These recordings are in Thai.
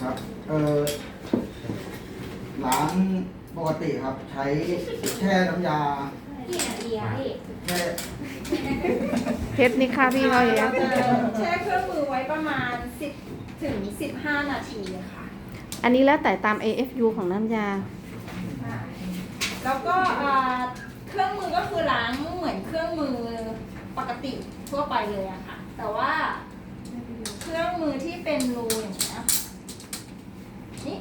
ครับ เอ่อล้างปกติครับ ใช้แช่น้ำยากี่นาทีอะพี่แช่เพชรนี่ค่ะพี่เขาอย่างเงี้เรายจะแช่เครื่องมือไว้ประมาณ 10 ถึง 15 นาทีค่ะ อันนี้แล้วแต่ตาม AFU ของน้ำยา แล้วก็อ่าเครื่องมือก็คือล้างเหมือนเครื่องมือปกติทั่วไปเลยอะค่ะ แต่ว่า เครื่องมือที่เป็นรูอย่างเงี้ยนี่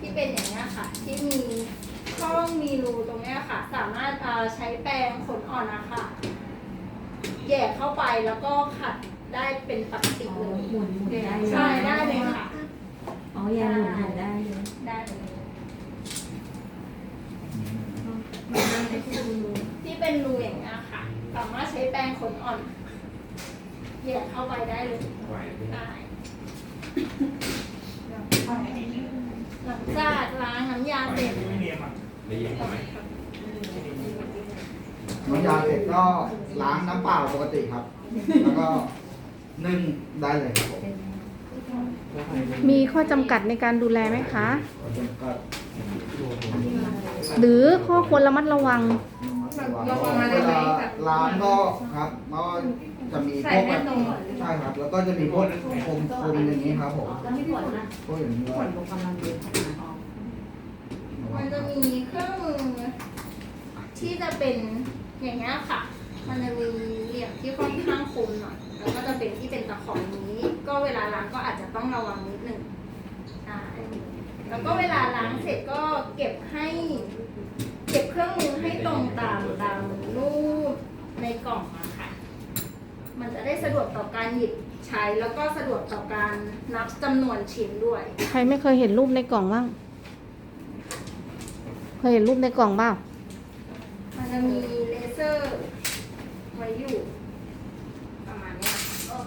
ที่เป็นอย่างเงี้ยค่ะ ที่มีช่องมีรูตรงเนี้ยค่ะ สามารถอ่าใช้แปรงขนอ่อนนะคะแหย่เข้าไปแล้วก็ขัดได้เป็นปกติเลยหมุนหมุนได้ใช่ได้เลยค่ะอ๋อยาหมุนหมุนได้เลยได้เลยที่เป็นรูอย่างเงี้ยค่ะ สามารถใช้แปรงขนอ่อน แหย่เข้าไปได้เลยได้หลังจากล้างน้ำยาเสร็จน้ำยาเสร็จก็ล้างน้ำเปล่าปกติครับ แล้วก็นึ่งได้เลยครับผมมีข้อจำกัดในการดูแลไหมคะก็หรือข้อควรระมัดระวัง ระวังอะไรไหมล้างก็ครับก็ จะมีพวกแบบใช่ครับ แล้วก็จะมีพวกคมคมอย่างนี้ครับผมแล้วมีผลนะพวกอย่างนี้ผก็ลลงกำลังเยอะมันจะมีเครื่องมือที่จะเป็นอย่างเงี้ยค่ะ มันจะมีเหลี่ยมที่ค่อนข้างคมหน่อยแล้วก็จะเป็นที่เป็นตะขอนี้ ก็เวลาล้างก็อาจจะต้องระวังนิดหนึ่งใช่แล้วก็เวลาล้างเสร็จก็เก็บให้ เก็บเครื่องมือให้ตรงตามตามรูปในกล่องอะค่ะ มันจะได้สะดวกต่อการหยิบใช้แล้วก็สะดวกต่อการนับจำนวนชิ้นด้วย ใครไม่เคยเห็นรูปในกล่องบ้าง เคยเห็นรูปในกล่องบ้าง มันจะมีเลเซอร์ไว้อยู่ ประมาณเนี้ยค่ะ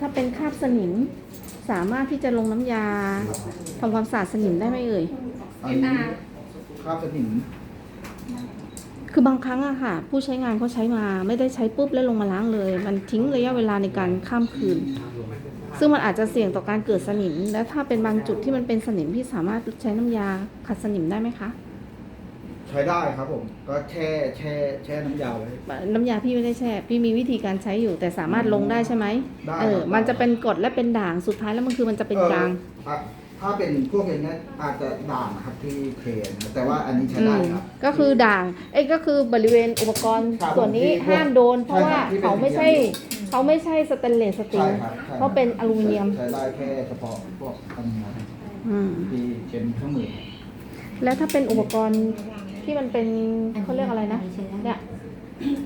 ถ้าเป็นคราบสนิม สามารถที่จะลงน้ำยาทำความสะอาดสนิมได้ไหมเอ่ยอันนี้ คราบสนิมคือบางครั้งอะค่ะ ผู้ใช้งานเขาใช้มาไม่ได้ใช้ปุ๊บแล้วลงมาล้างเลย มันทิ้งระยะเวลาในการข้ามคืน ซึ่งมันอาจจะเสี่ยงต่อการเกิดสนิม และถ้าเป็นบางจุดที่มันเป็นสนิมพี่สามารถใช้น้ำยาขัดสนิมได้ไหมคะใช้ได้ครับผม ก็แช่แช่แช่น้ำยาไว้ น้ำยาพี่ไม่ได้แช่ พี่มีวิธีการใช้อยู่ แต่สามารถลงได้ใช่ไหมได้เออครับมันจะเป็นกรดและเป็นด่างสุดท้ายแล้วมันคือมันจะเป็นกลางเอ่ออะ ถ้าเป็นพวกอย่างเงี้ยอาจจะด่างนะครับที่เทนะแต่ว่าอันนี้ใช้ได้ครับ ก็คือด่างเอ้ยก็คือบริเวณอุปกรณ์ครับส่วนนี้ที่พวกห้ามโดน เพราะใช่ว่าครับที่เป็นเขาไม่ใช่อย่างเขาไม่ใช่สเตนเลสสตีใช่ลครับใช่เพราะเป็นอลูมิเนียมใช้ได้แค่เฉพาะพวกทำงานอืมที่เป็นเครื่องมือแล้วถ้าเป็นอุปกรณ์ที่มันเป็นเขาเรียกอะไรนะเนี่ย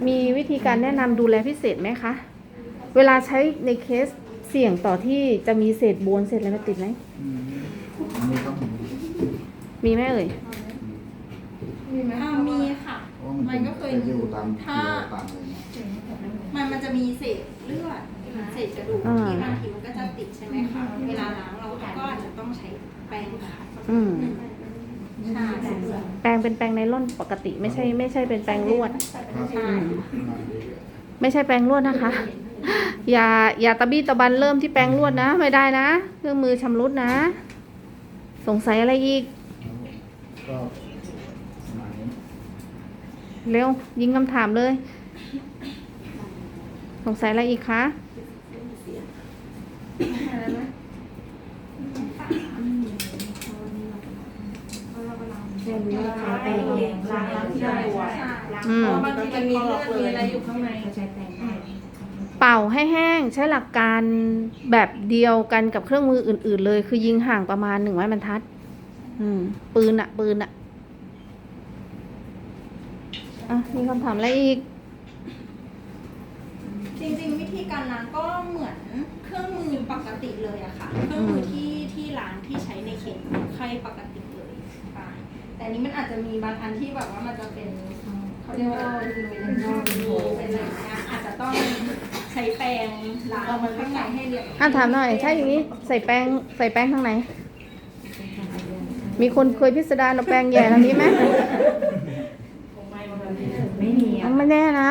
มีวิธีการแนะนำดูแลพิเศษไหมคะเวลาใช้ในเคสเสี่ยงต่อที่จะมีเศษบวนเศษอะไรมาติดไหม อืมอันนี้ครับผม มีไหมเอ่ย มีไหมอ่ามีค่ะ เพราะว่ามัมันนก็เคยจะมีอยู่ตามถ้าเกลียวตามอะไรเงี้ยมันมันจะมีเศษเลือดเศษกระดูกอ่า ที่บางทีมันก็จะติดใช่ไหมคะเวลาล้างเราก็อาจจะต้องใช้แปรงขัดอืม ใช่แปรงเป็นแปรงไนล่อนปกติไม่ใช่ไม่ใช่เป็นแปรงลวด ครับใช่ไม่ใช่แปรงลวดนะคะ อย่าอย่าตะบี้ตะบันเริ่มที่แปรงลวดนะ ไม่ได้นะ เครื่องมือชำรุดนะ สงสัยอะไรอีก ก็ประมาณนี้เร็ว ยิงคำถามเลย สงสัยอะไรอีกคะแค่รู้ว่าใช้แป้งแดงล้างแล้วที่ได้ตัวอืมเพราะบางทีมันมีเลือดมีอะไรอยู่ข้างในเขาใช้แป้งได้เป่าให้แห้งใช้หลักการแบบเดียวกันกับเครื่องมืออื่น ๆ เลย คือยิงห่างประมาณหนึ่งไม้บรรทัด อืม ปืนอะปืนอะอะ มีคำถามอะไรอีก จริงๆ วิธีการล้างก็เหมือนเครื่องมือปกติเลยอะค่ะ เครื่องมือที่ที่ล้างที่ใช้ในเข็มคนไข้ปกติเลยใช่แต่อันนี้มันอาจจะมีบางอันที่แบบว่ามันจะเป็นเขาเรียกว่าเป็นนอกเป็นโเป็นอะไรอย่างเงี้ยอาจจะต้องใช้แปรงล้างข้างในให้เรียบอะถามหน่อย ใช่อย่างนี้ ใส่แป้ง ใส่แป้งข้างไหน มีคนเคยพิสดารเอาแป้งแย่ทางนี้ไหมไม่มีอะไม่แน่นะ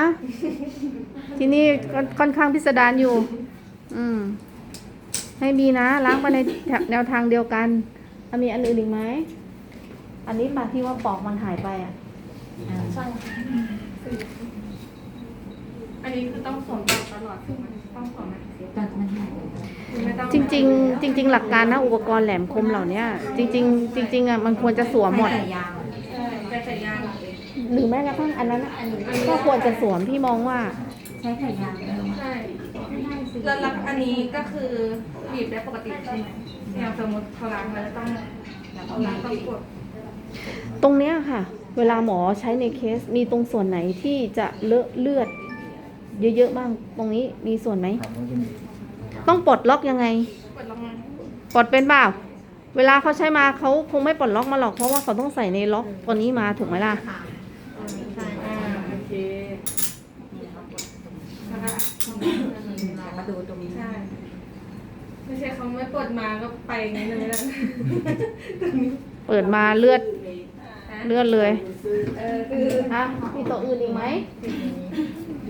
ที่นี่ก็ค่อนข้างพิสดารอยู่ อืม ให้มีนะ ล้างไปในแนวทางเดียวกันอะมีอันอื่นอีกไหม อันนี้มาที่ว่าปอกมันหายไปอะใช่ อันนี้คือต้องสวมตลอดถูกไหมต้องสวมไหมตัดมันหายไม่ต้องจริง ๆ จริง ๆ หลักการนะอุปกรณ์แหลมคมเหล่าเนี้ยจริง ๆ จริงๆอะมันควรจะสวมหมด ใส่ยางใช่แต่ใส่ยางหรือแม้กระทั่งอันนั้นอะก็ควรจะสวมพี่มองว่า ใช้ไข่ยางเลยใช่แล้วรับอันนี้ก็คือบีบได้ปกติใช่ไหมอย่างสมมติเขาล้างแล้วต้องเขาล้างต้องกดตรงเนี้ยค่ะ เวลาหมอใช้ในเคสมีตรงส่วนไหนที่จะเลอะเลือด เยอะๆบ้างตรงนี้มีส่วนไหม ครับก็จะมีต้องปลดล็อกยังไงกดลงมาปลดเป็นเปล่า เวลาเขาใช้มาเขาคงไม่ปลดล็อกมาหรอกเพราะว่าเขาต้องใส่ในล็อกตัวนี้มาถูกไหมล่ะใช่อ่าโอเคแล้วก็มาดูตรงนี้ใช่ไม่ใช่เขาไม่ปลดมาก็ไปอย่างนี้เลยนะเปิดมาเลือดอะเลือดเลยเออคือ ฮะมีตัวอื่นอีกไหม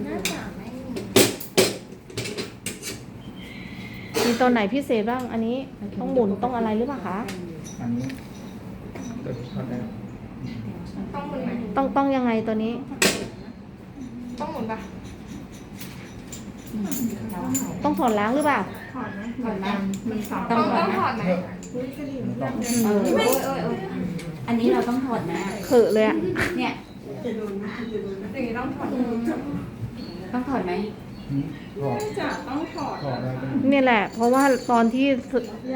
น่าจะไม่มี มีตัวไหนพิเศษบ้าง อันนี้ต้องหมุนต้องอะไรหรือเปล่าคะอันนี้ตัวที่ทอดได้ต้องหมุนไหมต้องต้องยังไงตัวนี้ ต้องหมุนปะต้องถอดล้างหรือเปล่าถอดไหมถอดมันมีสองต้ต้อองงถอต้ดองไหมถอดไหมต้องเออโอ้ยโอ้ยโอ้ยอันนี้เราต้องถอดไหมเขอะเลยอะเนี่ย อย่างนี้ต้องถอด ต้องถอดไหม ถอดจะต้องถอดถอดได้เป็นเนี่ยแหละ เพราะว่าตอนที่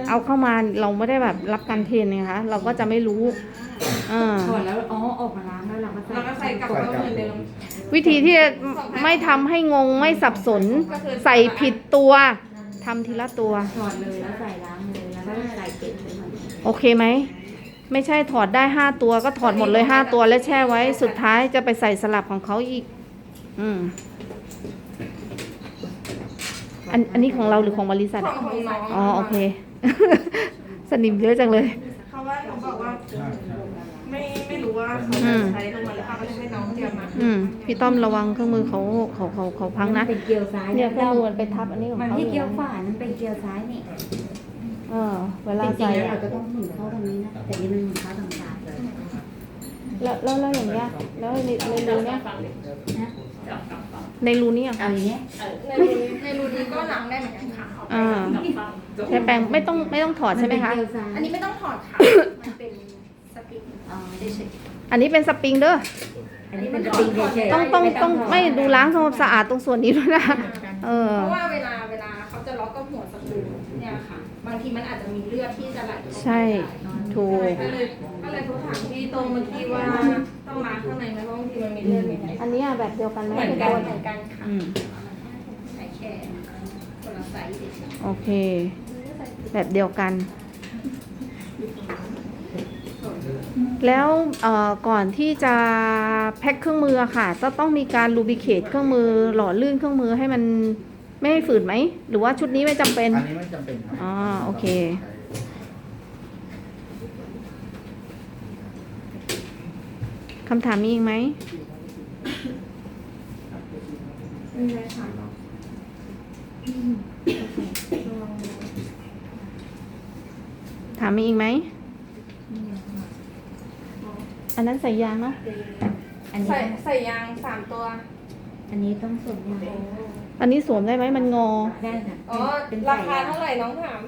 เอาเข้ามาเราไม่ได้แบบรับการเทรนไงคะเราก็จะไม่รู้อ่าถอดแล้วอ๋อออกมาล้างแล้วเราก็แล้วก็ใส่กลับเข้าเหมือนเดิมวิธีที่จะไม่ทำให้งงไม่สับสน ใส่ผิดตัวทำทีละตัว ถอดเลยแล้วใส่ล้างเลยแล้วก็ใส่เก็บไปหมดโอเคไหม ไม่ใช่ถอดได้ห้าตัวก็ถอดหมดเลยห้าตัวแล้วแช่ไว้สุดท้ายจะไปใส่สลับของเขาอีก อืม อันอันนี้ของเราหรือของบริษัท ของอะของน้องอ๋อโอเค สนิมเยอะจังเลย เขาว่าเขาบอกว่าใช่ใช่ไม่ไม่รู้ว่าเขาจะใช้ลงมาหรือเปล่าก็เลยให้น้องเตรียมมาอืม พี่ต้อมระวังเครื่องมือเขาเขาเขาเขาพังนะ เป็นเกลียวซ้ายเนี่ยเครื่องมือมันไปทับอันนี้ของมันเขาไม่อยู่เกลียวขวามันเป็นเกลียวซ้ายนี่เออ เวลาจริใส่งๆแล้วอะเราจะต้องหมุนเข้าทางนี้นะแต่นี่มันหมุนเข้าทางซ้ายเลยแล้วแล้วแล้วอย่างเงี้ย แล้วในในรูเนี้ยนะ ในรูเนี้ยเอาอย่างเงี้ยในรูในรูนี้ก็ล้างได้เหมือนกันค่ะอ่าใช้แปรงไม่ต้องไม่ต้องถอดใช่ไหมคะนเป็นเกลียวซ้ายอันนี้ไม่ต้องถอดค่ะมันเป็นสปริงอ๋อได้เฉยอันนี้เป็นสปริงเด้ออันนี้เป็นสปริงเฉยๆต้องต้องต้องถดไม่ดูล้างทำความสะอาดตรงส่วนนี้ด้วยนะเออเพราะว่าเวลาเวลาเขาจะล็อกกับหัวสกรูเนี่ยค่ะ บางทีมันอาจจะมีเลือดที่จะไหลออกมาใช่ถูกก็เลยก็เลยโทรถามพี่ตรงเมื่อกี้ว่า ต้องล้างข้างในไหมเพราะบางทีมันมีเลือดในนั้นอันเนี้ยแบบเดียวกันไหมเหมือนกันเหมือนกันค่ะอืมใช้แค่คนละไซส์เฉยโอเค แบบเดียวกัน แล้วเอ่อก่อนที่จะแพ็คเครื่องมืออะค่ะ จะต้องมีการลูบิเคทเครื่องมือหล่อลื่นเครื่องมือให้มันไม่ให้ฝืดไหม หรือว่าชุดนี้ไม่จำเป็น อันนี้ไม่จำเป็นครับอ๋อโอเค คำถามมีอีกไหมมีอะไรถามเราถามมีอีกไหม อันนั้นใส่ยางเนาะ อันนี้ใส่ใส่ยางสามตัว อันนี้ต้องสวมยางอันนี้สวมได้ไหมมันงอ ได้ค่ะอ๋อ เป็นราสยคายเท่าไหร่น้องถาม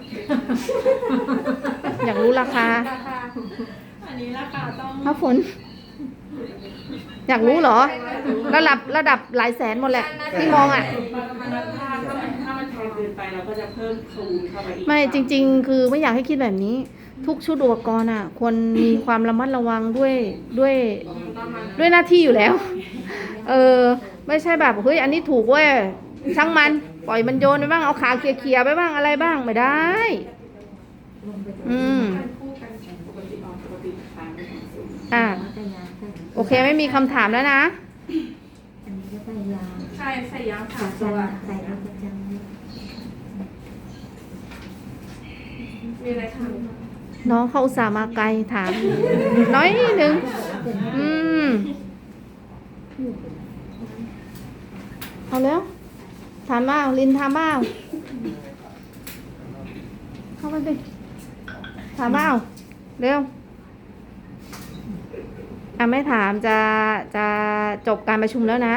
อยากรู้ราคา ราคา อันนี้ราคาต้องพระฝน อยากรู้เหรอ ระดับระดับหลายแสนหมดแหละที่มองอะถ้าถ้ามันถ้ามันแพงเกินไปเราก็จะเพิ่มคูณเข้าไปอีกไม่จริง ๆ คือไม่อยากให้คิดแบบนี้ ทุกชุดอุปกรณ์อะ ควรมีความระมัดระวังด้วยด้วยด้วยหน้าที่อยู่แล้ว เออ ไม่ใช่แบบเฮ้ยอันนี้ถูกเว้ยช่างมันปล่อยมันโยนไปบ้างเอาขาเคลียร์ๆไปบ้างอะไรบ้างไม่ได้ลงไปตรงอืมปกติออกปกติขา โอเคไม่มีคำถามแล้วนะ อันนี้ก็ใส่ยางใช่ใส่ยางสาใส่มจัตังวใส่แล้วก็จังมีอะไรถามน้องเขาอุตส่าห์มาไกลถาม น้อยหนึ่งอืมเอาแล้วทานบ้าลินทานบ้าเข้าไปสิถามบ้าเร็ว อะไม่ถามจะจะจบการประชุมแล้วนะ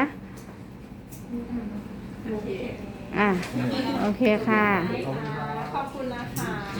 อะโอเคค่ะ ขอบคุณครับขอบคุณนะคะ